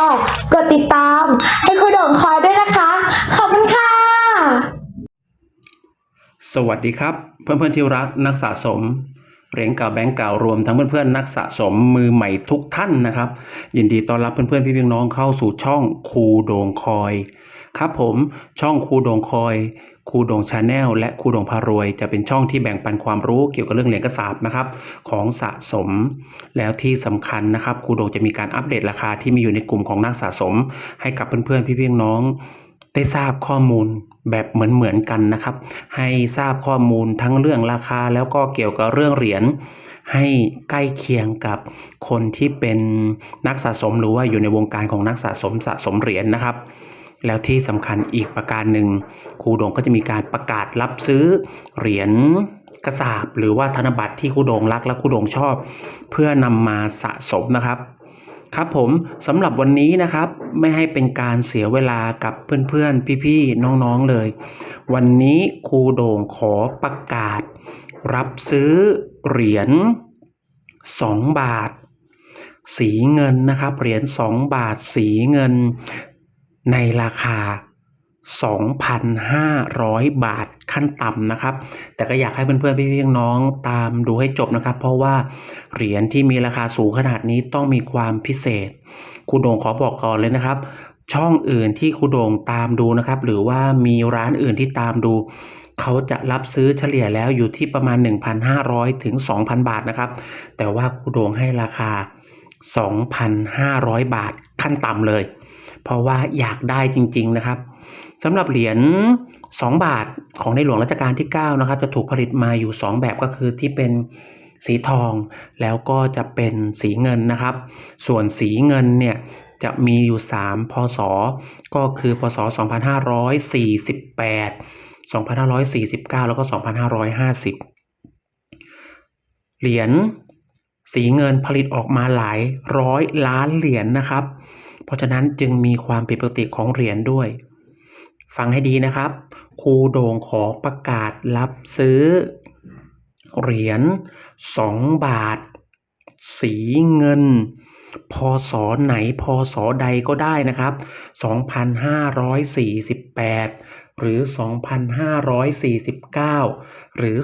ร์ กดติดตาม ให้ครูโด่งคอยด้วยนะคะ ขอบคุณค่ะ สวัสดีครับ เพื่อนๆที่รักนักสะสมเหรียญเก่าแบงก์เก่ารวมทั้งเพื่อนๆนักสะสมมือใหม่ทุกท่านนะครับ ยินดีต้อนรับเพื่อนๆพี่พี่น้องเข้าสู่ช่องครูโด่งคอย ครับผมช่องครูโดงคอยครูโดงชาแนลและครูโดงพารวย จะเป็นช่องที่แบ่งปันความรู้เกี่ยวกับเรื่องเหรียญกระสาบนะครับของสะสม แล้วที่สำคัญนะครับครูโดงจะมีการอัปเดตราคาที่มีอยู่ในกลุ่มของนักสะสม ให้กับเพื่อนๆพี่ๆน้องได้ทราบข้อมูลแบบเหมือนๆกันนะครับ ให้ทราบข้อมูลทั้งเรื่องราคาแล้วก็เกี่ยวกับเรื่องเหรียญให้ใกล้เคียงกับคนที่เป็นนักสะสมหรือว่าอยู่ในวงการของนักสะสมสะสมเหรียญนะครับ แล้วที่สำคัญอีกประการหนึ่งครูโดงก็จะมีการประกาศรับซื้อเหรียญกระสาบหรือว่าธนบัตรที่ครูโดงรักและครูโดงชอบ เพื่อนำมาสะสมนะครับครับผมสำหรับวันนี้นะครับไม่ให้เป็นการเสียเวลากับเพื่อนๆ พี่ๆ น้องๆเลย วันนี้ครูโด่งขอประกาศ รับซื้อเหรียญ2 บาท สีเงินนะครับเหรียญ2บาทสีเงิน ในราคา 2,500 บาทขั้นต่ำนะครับ แต่ก็อยากให้เพื่อนๆพี่ๆน้องๆตามดูให้จบนะครับ เพราะว่าเหรียญที่มีราคาสูงขนาดนี้ต้องมีความพิเศษครูโด่งขอบอกก่อนเลยนะครับ ช่องอื่นที่ครูโด่งตามดูนะครับ หรือว่ามีร้านอื่นที่ตามดูเขาจะรับซื้อเฉลี่ยแล้วอยู่ที่ประมาณ 1,500 ถึง 2,000 บาทนะครับ แต่ว่าครูโด่งให้ราคา 2,500 บาทขั้นต่ำเลย เพราะว่าอยากได้จริง ๆนะครับสำหรับเหรียญ2 บาทของในหลวงรัชกาลที่9นะครับจะถูกผลิตมาอยู่ 2 แบบก็คือที่เป็นสีทองแล้วก็จะเป็นสีเงินนะครับ ส่วนสีเงินเนี่ยจะมีอยู่ 3 พศ ก็คือ พศ 2548 2549 แล้วก็ 2550 เหรียญสีเงินผลิตออกมาหลายร้อยล้านเหรียญนะครับ เพราะฉะนั้นจึงมีความผิดปกติของเหรียญด้วย ฟังให้ดีนะครับ ครูโด่งขอประกาศรับซื้อ เหรียญ2บาท สีเงิน พศไหนพศใดก็ได้นะครับ 2548 หรือ 2549 หรือ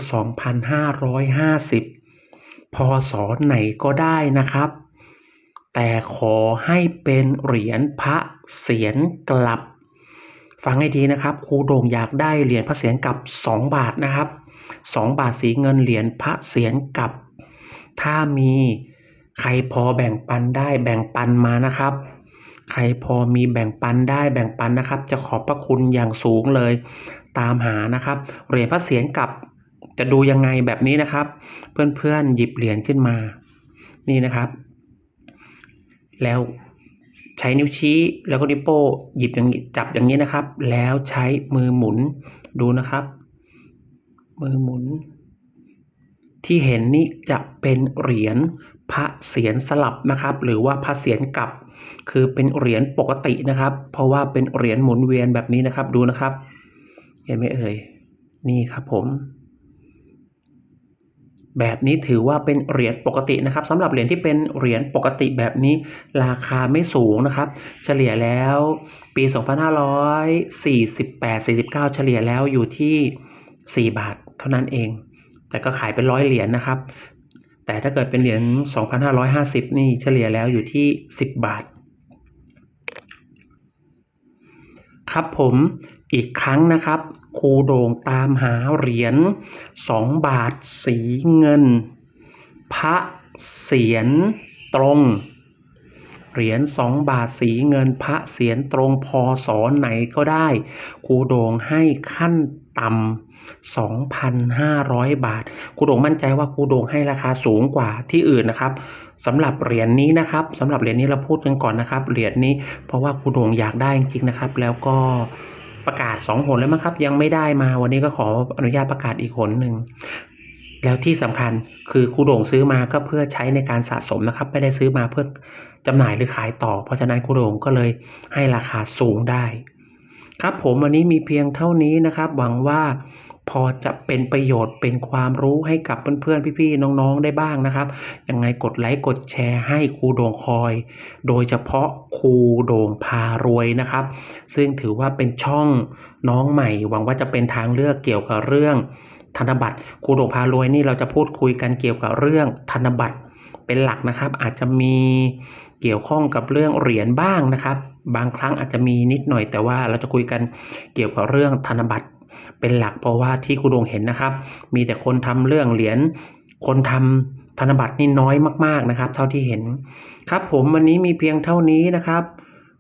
2550 พศไหนก็ได้นะครับ แต่ขอให้เป็นเหรียญพระเสียรกลับ ฟังให้ดีนะครับครูโด่งอยากได้เหรียญพระเศียรกลับ 2 บาทนะครับ 2 บาทสีเงินเหรียญพระเศียรกลับ ถ้ามีใครพอแบ่งปันได้แบ่งปันมานะครับ ใครพอมีแบ่งปันได้แบ่งปันนะครับ จะขอบพระคุณอย่างสูงเลย ตามหานะครับเหรียญพระเศียรกลับจะดูยังไงแบบนี้นะครับ เพื่อนๆหยิบเหรียญขึ้นมา นี่นะครับ แล้วใช้นิ้วชี้แล้วก็นิ้วโป้งหยิบอย่างจับอย่างนี้นะครับ แล้วใช้มือหมุนดูนะครับ มือหมุน ที่เห็นนี่จะเป็นเหรียญพระเศียรสลับนะครับ หรือว่าพระเศียรกลับ คือเป็นเหรียญปกตินะครับ เพราะว่าเป็นเหรียญหมุนเวียนแบบนี้นะครับดูนะครับ เห็นไหมเอ่ยนี่ครับผม แบบนี้ถือว่าเป็นเหรียญปกตินะครับสำหรับเหรียญที่เป็นเหรียญปกติแบบนี้ราคาไม่สูงนะครับ เฉลี่ยแล้วปี 2548 49 เฉลี่ยแล้วอยู่ที่ 4 บาทเท่านั้นเอง แต่ก็ขายเป็นร้อยเหรียญนะครับ แต่ถ้าเกิดเป็นเหรียญ 2550 นี่เฉลี่ยแล้วอยู่ที่ 10 บาท ครับผมอีกครั้งนะครับ ครูโด่งตามหาเหรียญ2บาทสีเงิน พระเสียรตรง เหรียญ2บาทสีเงิน พระเสียรตรงพศไหนก็ได้ครูโด่งให้ขั้นต่ำ2,500 บาทครูโด่งมั่นใจว่าครูโด่งให้ราคาสูงกว่าที่อื่นนะครับสำหรับเหรียญนี้นะครับสำหรับเหรียญนี้เราพูดกันก่อนนะครับเหรียญนี้เพราะว่าครูโด่งอยากได้จริงๆนะครับ แล้วก็ ประกาศสองหนแล้วมั้งครับ ยังไม่ได้มา วันนี้ก็ขออนุญาตประกาศอีกหนหนึ่งแล้วที่สำคัญคือครูโด่งซื้อมาก็เพื่อใช้ในการสะสมนะครับ ไม่ได้ซื้อมาเพื่อจำหน่ายหรือขายต่อ เพราะฉะนั้นครูโด่งก็เลยให้ราคาสูงได้ ครับผมวันนี้มีเพียงเท่านี้นะครับ หวังว่า พอจะเป็นประโยชน์เป็นความรู้ให้กับเพื่อนๆพี่ๆน้องๆได้บ้างนะครับ ยังไงกดไลค์กดแชร์ให้ครูโด่งคอย โดยเฉพาะครูโด่งพารวยนะครับ ซึ่งถือว่าเป็นช่องน้องใหม่ หวังว่าจะเป็นทางเลือกเกี่ยวกับเรื่อง ธนบัตรครูโด่งพารวยนี่เราจะพูดคุยกันเกี่ยวกับเรื่องธนบัตรเป็นหลักนะครับ อาจจะมีเกี่ยวข้องกับเรื่องเหรียญบ้างนะครับ บางครั้งอาจจะมีนิดหน่อยแต่ว่าเราจะคุยกันเกี่ยวกับเรื่องธนบัตร เป็นหลักเพราะว่าที่ครูด่งเห็นนะครับ มีแต่คนทำเรื่องเหรียญคนทำธนบัตรนี่น้อยมากๆนะครับ เท่าที่เห็นครับผมวันนี้มีเพียงเท่านี้นะครับ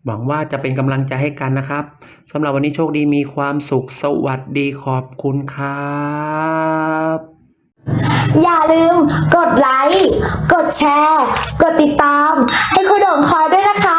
หวังว่าจะเป็นกำลังใจให้กันนะครับสำหรับวันนี้โชคดีมีความสุขสวัสดีขอบคุณครับอย่าลืมกดไลค์ กดแชร์ กดติดตาม ให้ครูโด่งคอยด้วยนะคะ